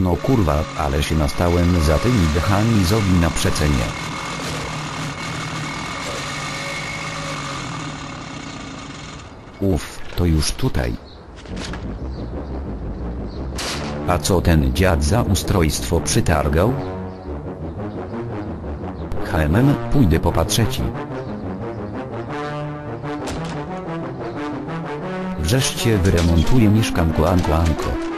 No kurwa, ale się nastałem za tymi dechami zowi na przecenie. Uff, to już tutaj. A co ten dziad za ustrojstwo przytargał? HMM, pójdę popatrzeć. Wreszcie wyremontuję mieszkanko Anko Anko.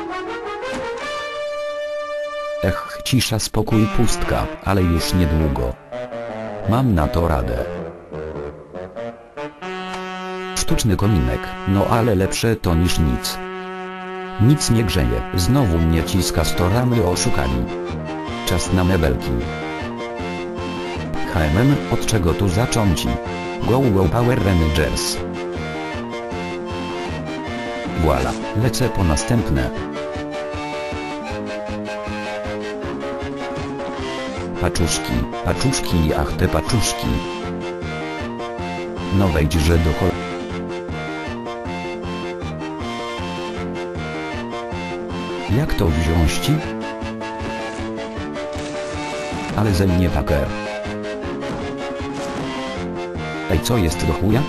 Ech, cisza, spokój, pustka, ale już niedługo. Mam na to radę. Sztuczny kominek, no ale lepsze to niż nic. Nic nie grzeje, znowu mnie ciska storamy oszukani. Czas na mebelki. HMM, od czego tu zacząć? Go Go Power Rangers. Voila, lecę po następne. Paczuszki, paczuszki, ach te paczuszki. No wejdźże do kol... Jak to wziąć ci? Ale ze mnie taker. Ej co jest do chuja?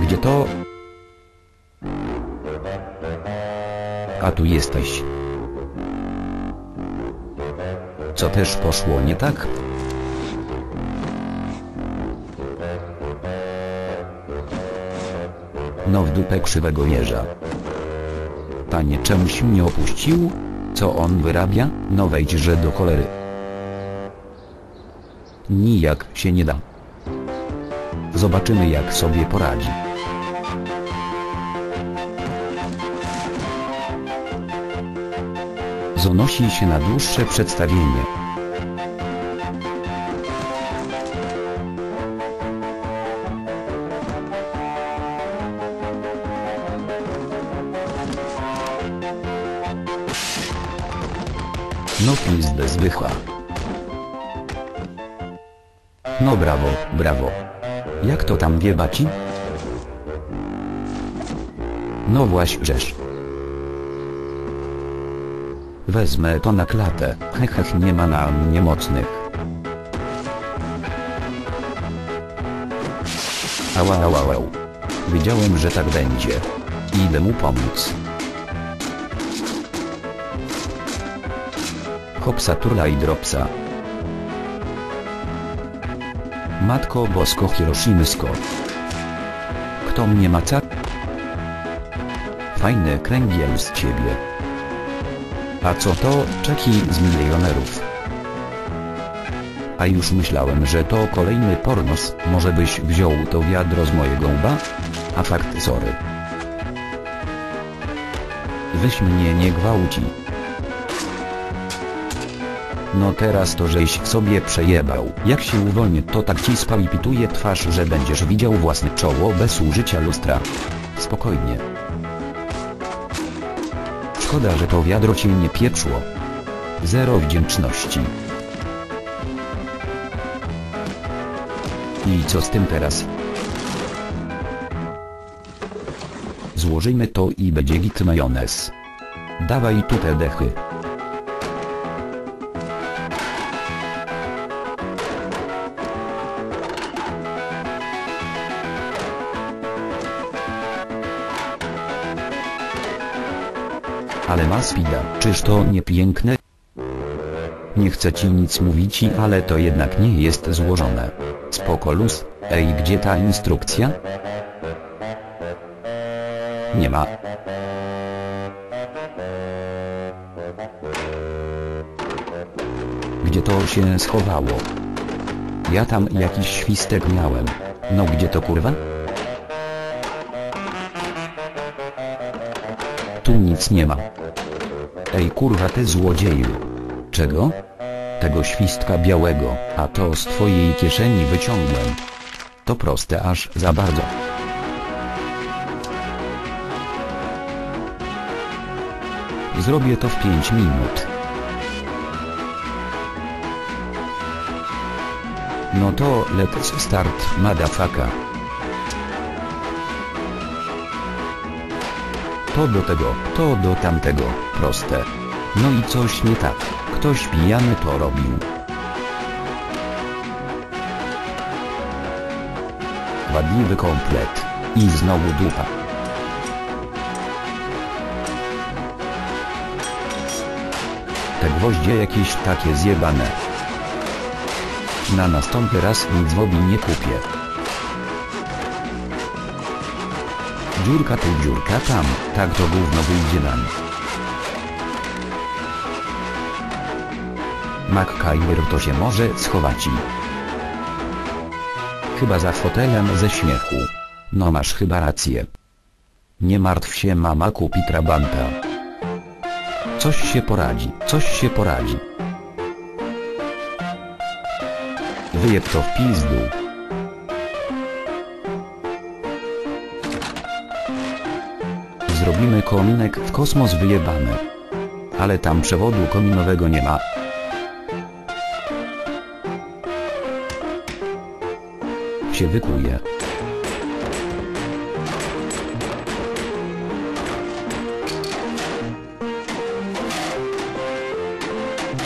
Gdzie to? A tu jesteś. Co też poszło nie tak? No w dupę krzywego jeża. Panie czemuś mnie opuścił? Co on wyrabia? No wejdźże do cholery. Nijak się nie da. Zobaczymy jak sobie poradzi. Zonosi się na dłuższe przedstawienie. No pizdę zwychła. No brawo, brawo. Jak to tam wiebaci? No właścież. Wezmę to na klatę, hehech nie ma na mnie mocnych. Ała ała ała. Wiedziałem, że tak będzie. Idę mu pomóc. Hopsa turla i dropsa. Matko Bosko Hiroshimsko. Kto mnie maca? Fajny kręgiel z ciebie. A co to, czeki z milionerów? A już myślałem, że to kolejny pornos, może byś wziął to wiadro z mojego łba? A fakt sorry. Weź mnie nie gwałci. No teraz to żeś sobie przejebał. Jak się uwolnię to tak ci spał i pituje twarz, że będziesz widział własne czoło bez użycia lustra. Spokojnie. Szkoda, że to wiadro cię nie pieprzło. Zero wdzięczności. I co z tym teraz? Złożymy to i będzie git majonez. Dawaj tu te dechy. Ale ma spida, czyż to nie piękne? Nie chcę ci nic mówić, ale to jednak nie jest złożone. Spoko luz, ej gdzie ta instrukcja? Nie ma. Gdzie to się schowało? Ja tam jakiś świstek miałem. No gdzie to kurwa? Tu nic nie ma. Ej kurwa ty złodzieju. Czego? Tego świstka białego, a to z twojej kieszeni wyciągłem. To proste aż za bardzo. Zrobię to w 5 minut. No to let's start, motherfucker. To do tego, to do tamtego, proste. No i coś nie tak. Ktoś pijany to robił. Wadliwy komplet. I znowu dupa. Te gwoździe jakieś takie zjebane. Na następny raz nic w obi nie kupię. Dziurka tu dziurka tam, tak to gówno wyjdzie nam. MacKyver to się może schować i... Chyba za fotelem ze śmiechu. No masz chyba rację. Nie martw się mama kupi trabanta. Coś się poradzi, coś się poradzi. Wyjeb to w pizdu. Zrobimy kominek w kosmos wyjebany. Ale tam przewodu kominowego nie ma. Się wykuje.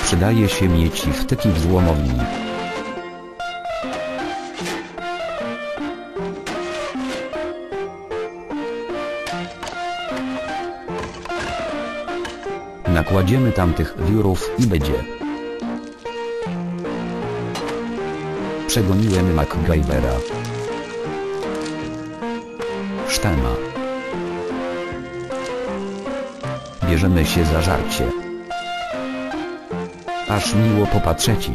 Przydaje się mieć wtyki w złomowni. Nakładziemy tamtych wiórów i będzie. Przegoniłem MacGyvera. Sztema. Bierzemy się za żarcie. Aż miło popatrzeć.